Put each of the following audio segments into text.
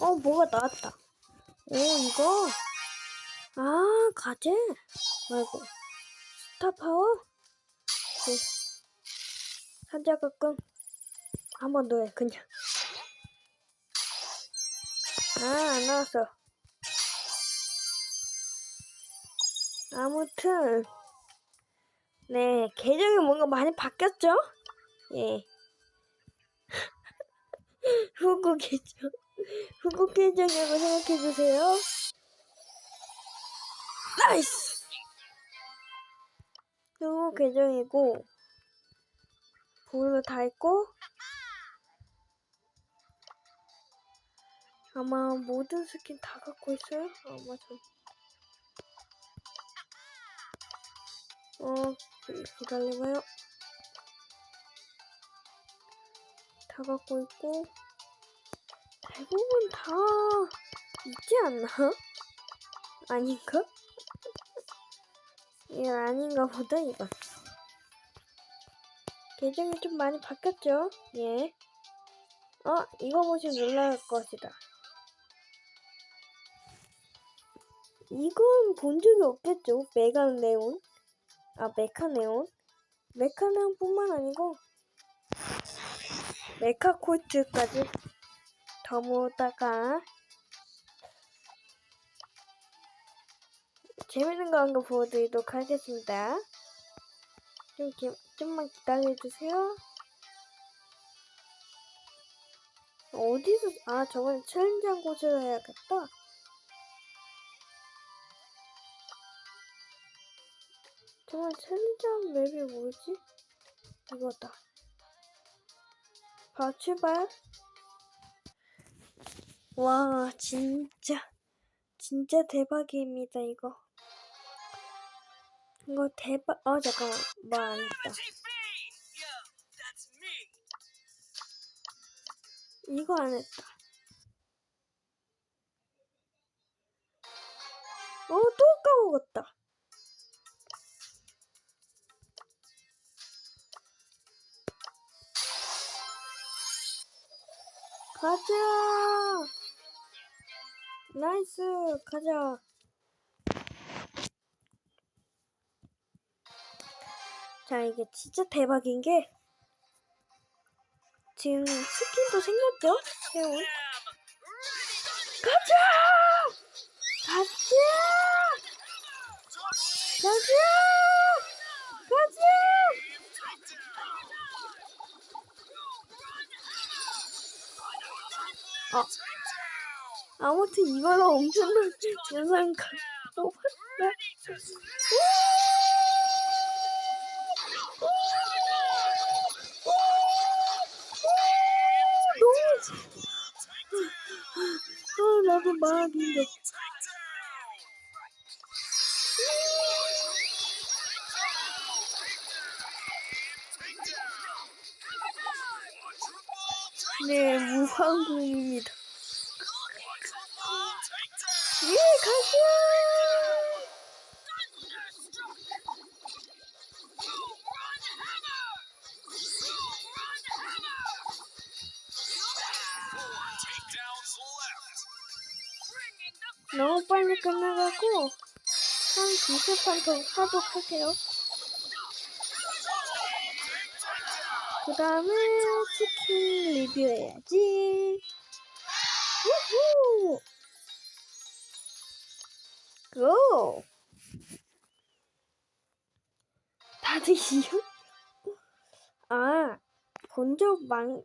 어, 뭐가 나왔다. 오, 이거. 아, 가재. 말고. 스타파워? 네. 한자 가끔. 한번 더 해, 그냥. 아, 안 나왔어. 아무튼. 네, 계정이 뭔가 많이 바뀌었죠? 예. 후구 계정. 후구 계정이라고 생각해주세요. 나이스! 후구 계정이고, 볼로 다 있고, 아마 모든 스킨 다 갖고 있어요? 아마 좀. 어, 기다려봐요. 다 갖고 있고, 대부분 다 있지 않나? 아닌가? 이건 아닌가 보다, 이건. 계정이 좀 많이 바뀌었죠? 예. 어, 이거 보시면 놀랄 것이다. 이건 본 적이 없겠죠? 메가네온? 아, 메카네온? 메카네온 뿐만 아니고, 메카코트까지 더 모다가 재밌는 거 한 거 보여드리도록 하겠습니다. 좀, 기, 좀만 기다려주세요. 어디서, 아, 저번에 챌린지한 곳에서 해야겠다. 정말 챌린지한 맵이 뭐지? 이거다. 바 출발. 와, 진짜, 진짜 대박입니다, 이거. 이거 대박, 어, 잠깐만. 뭐안 했다. 이거 안 했다. 어, 또 까먹었다. 가자! 나이스! 가자! 자, 이게 진짜 대박인 게, 지금 스킨도 생겼죠? 새로운. Damn. 가자! 가자! 가자! 가자! 어. 아무튼 이거는 엄청난 영상 갖고 왔다. 너무 아 나도 힘들어. 네, 무한궁입니다. 너무 빨리 끝나가고 한 두세 판더 하도록 할게요. 그 다음에 스킨 리뷰해야지. 우후! 고! 다들 이요? 아, 본 적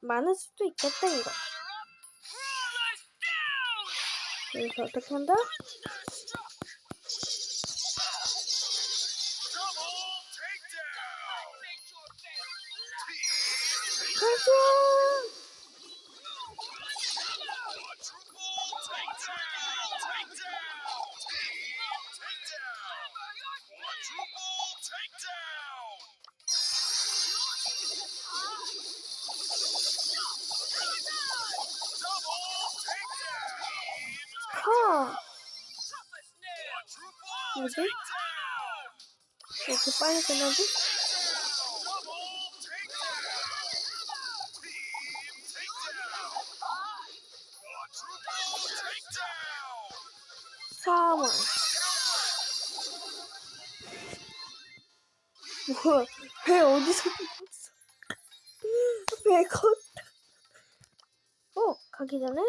많을 수도 있겠다, 이거. 여기 뭐지? 이렇게 빨리 끝나지? 사망. 뭐야, 배 어디서 나왔어? 배 컸다. 어, 가기 전에.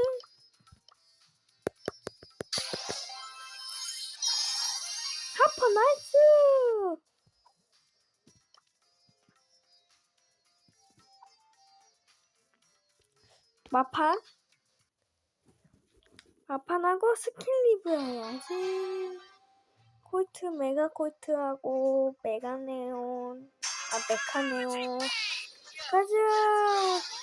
나이스! 마판? 마판하고 스킬 리뷰 해야지. 콜트, 메가 콜트하고 메가네온, 아, 메카네온. 가자!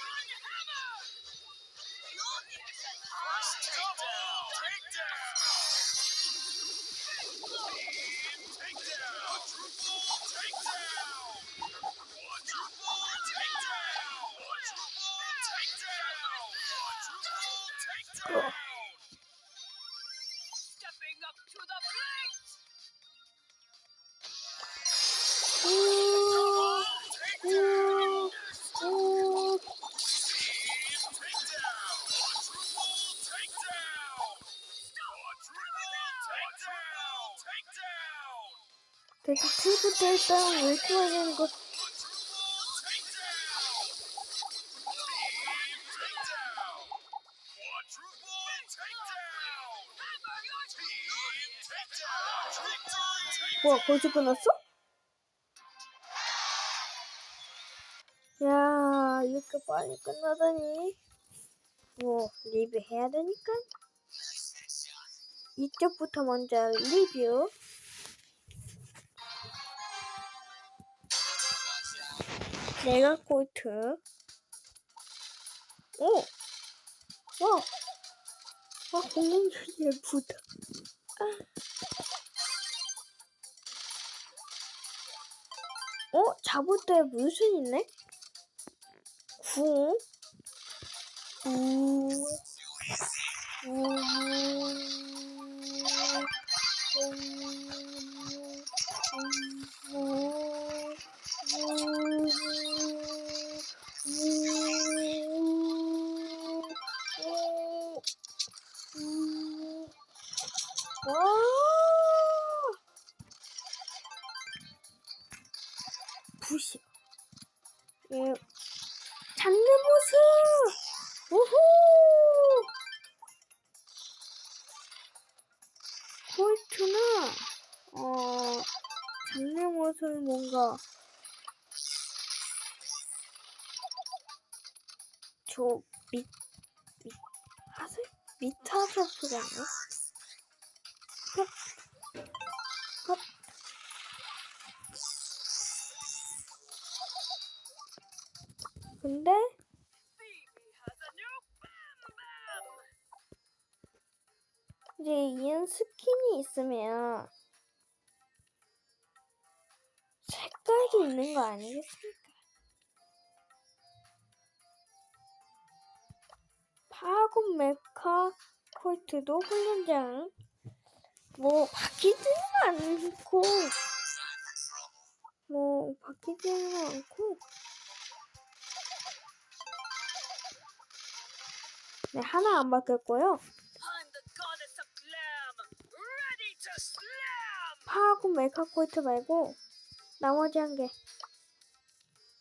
데텍티브 일단 왜 이렇게 많이 하는 거? 뭐야, 벌써 끝났어? 야, 이렇게 빨리 끝나다니. 뭐, 리뷰해야 되니까. 이쪽부터 먼저 리뷰. 내가 콜트. 오! 와! 와, 공룡이 예쁘다. 어? 잡을 때 무슨 있네? 구. 구. 구. 부시. 예. 잡는 모습! 우후! 콜트는, 어, 잡는 모습이 뭔가, 저, 밑, 밑, 하세? 밑하서 소리 아니야? 근데! 이제 이런 스킨이 있으면 색깔이 있는 거 아니겠습니까? 파곤 메카 콜트도 훈련장 뭐 바뀌지는 않고 뭐 바뀌지는 않고 네 하나 안 바뀌었고요. 파하고 메카코이트 말고 나머지 한 개.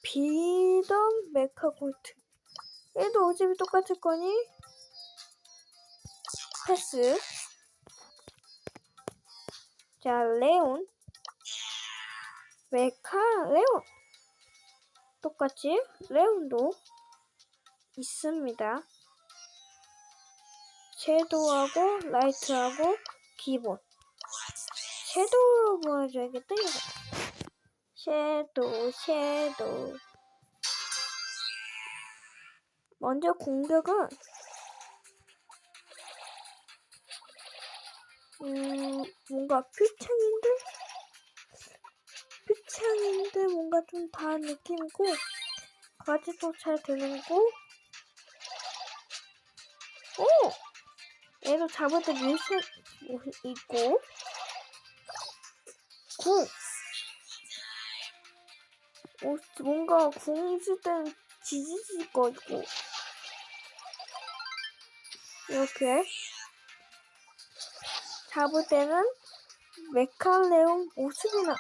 비던 메카코이트. 얘도 어차피 똑같을 거니? 패스. 자, 레온. 메카, 레온. 똑같이 레온도 있습니다. 섀도우하고 라이트하고 기본. 섀도우 보여줘야겠다 이거. 섀도우 섀도우. 먼저 공격은 음 뭔가 표창인데? 표창인데 뭔가 좀 다른 느낌이고 가지도 잘 되는고 오 잡을 때 밀색 있고 궁. 어, 뭔가 궁 있을 땐 지지질 거고. 이렇게. 잡을 때는 메칼레온 모습이 나.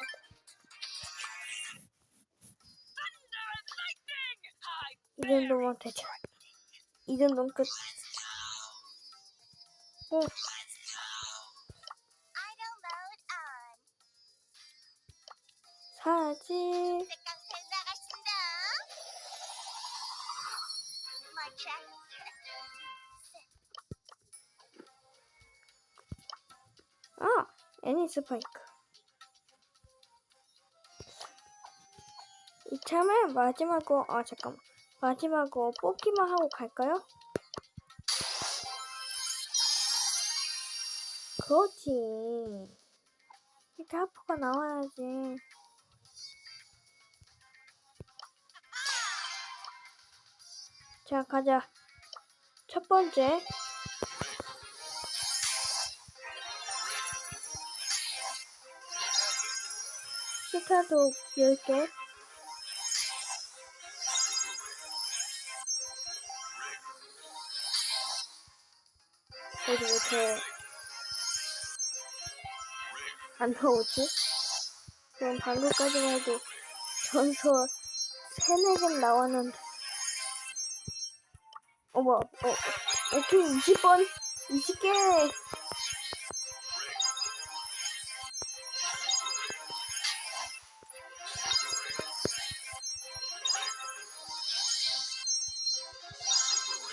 Thunder and lightning! I 이 정도면 되죠. 이 정도면 끝. 어, 나가신다. My check. 아, 애니 스파이크. 이참에 마지막으로, 아, 잠깐만. 마지막으로 뽑기만 하고 갈까요? 그렇지. 이렇게 하프가 나와야지. 자, 가자. 첫 번째. 스타도 10개. 어디 못해. 안 나오지? 그럼 방금까지만 해도 전설 3, 4개 나왔는데. 어머, 어, 오케이, 20번. 20개.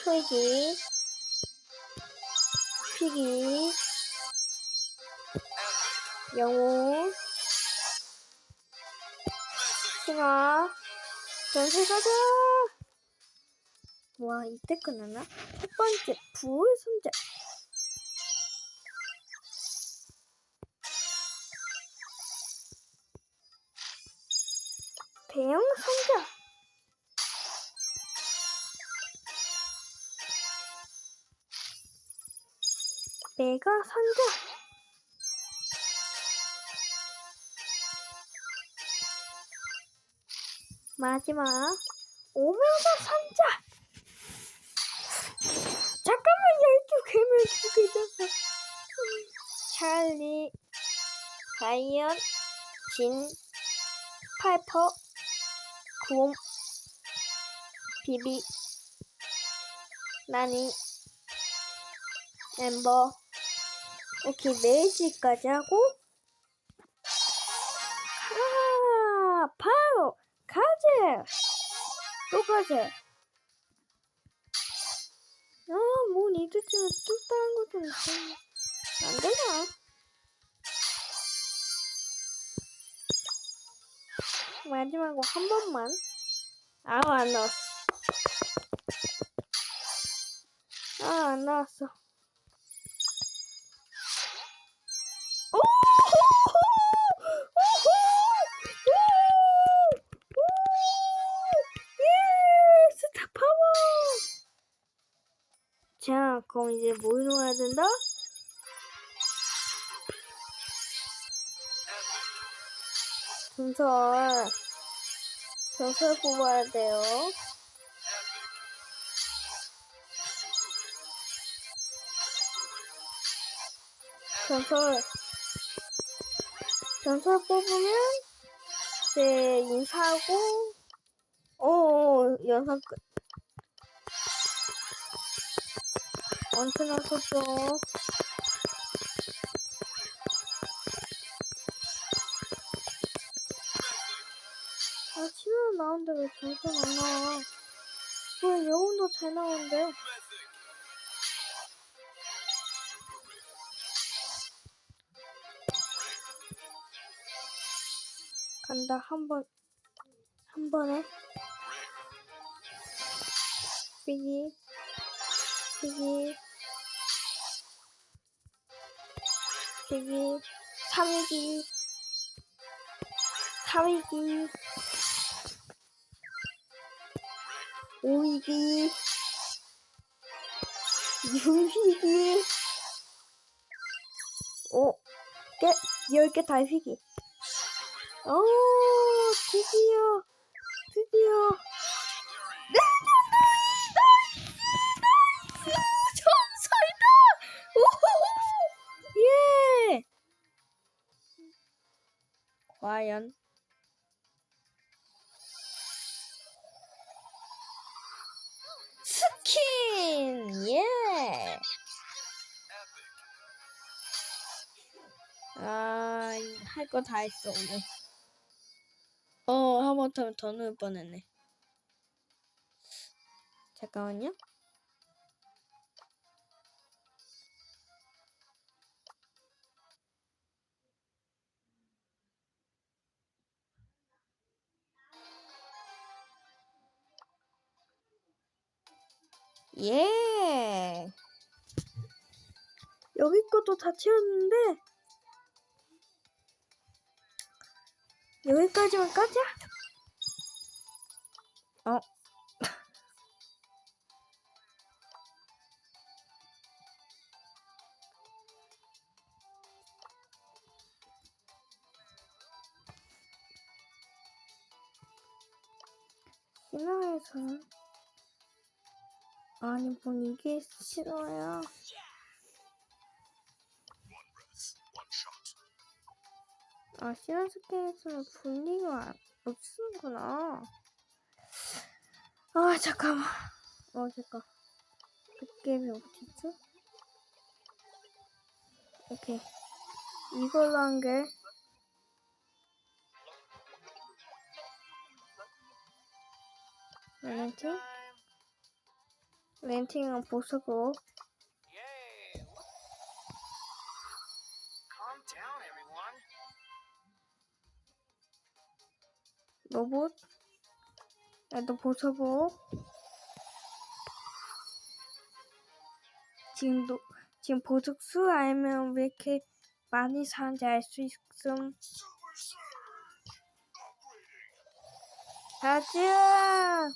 토익이 피기 영웅 싱아 전세 가자 와 이때 끝났나? 첫 번째 부의 손자 대형 손자 내가 선자. 마지막 오메가 선자. 잠깐만 열두 개면 두 개잖아. 찰리, 다이언, 진, 파이퍼, 곰, 비비, 나니, 엠버. 오케이, 네지까지 하고. 또 가재! 아, 뭐, 이틀쯤에 또 다른 것도 있어. 안 되나? 마지막으로 한 번만. 아, 안 나왔어. 아, 안 나왔어. 이제 뭘 넣어야 된다? 전설. 전설 뽑아야 돼요. 전설. 전설 뽑으면 이제 인사하고 오 영상 끝 언제 나섰어 아 치면 나오는데 왜 전설 안 나와? 왜 영혼도 잘 나오는데? 간다 한 번 한 번에. 삐기 삐기 삐기 삼이기 사위기 오이기 유희기 오, 개, 열개다 휘기. 오, 드디어, 드디어. 과연 스킨 예. 아할 거 다 했어 오늘. 어 한번 타면 더 넣을 뻔했네. 잠깐만요. 예. 여기 것도 다 채웠는데 여기까지만 까자. 어. 신화에서는 아니 뭔 이게 싫어요. 아 신화 스킨에서는 분리가 없는구나. 아 잠깐만. 어 잠깐. 그 게임이 어디있지? 오케이. 이걸로 한 게. 렌팅? 렌팅은 보수고. 로봇. 얘도 보수고. 지금 도 지금 보석 수 알면 왜 이렇게 많이 사는지 알 수 있음. 가자.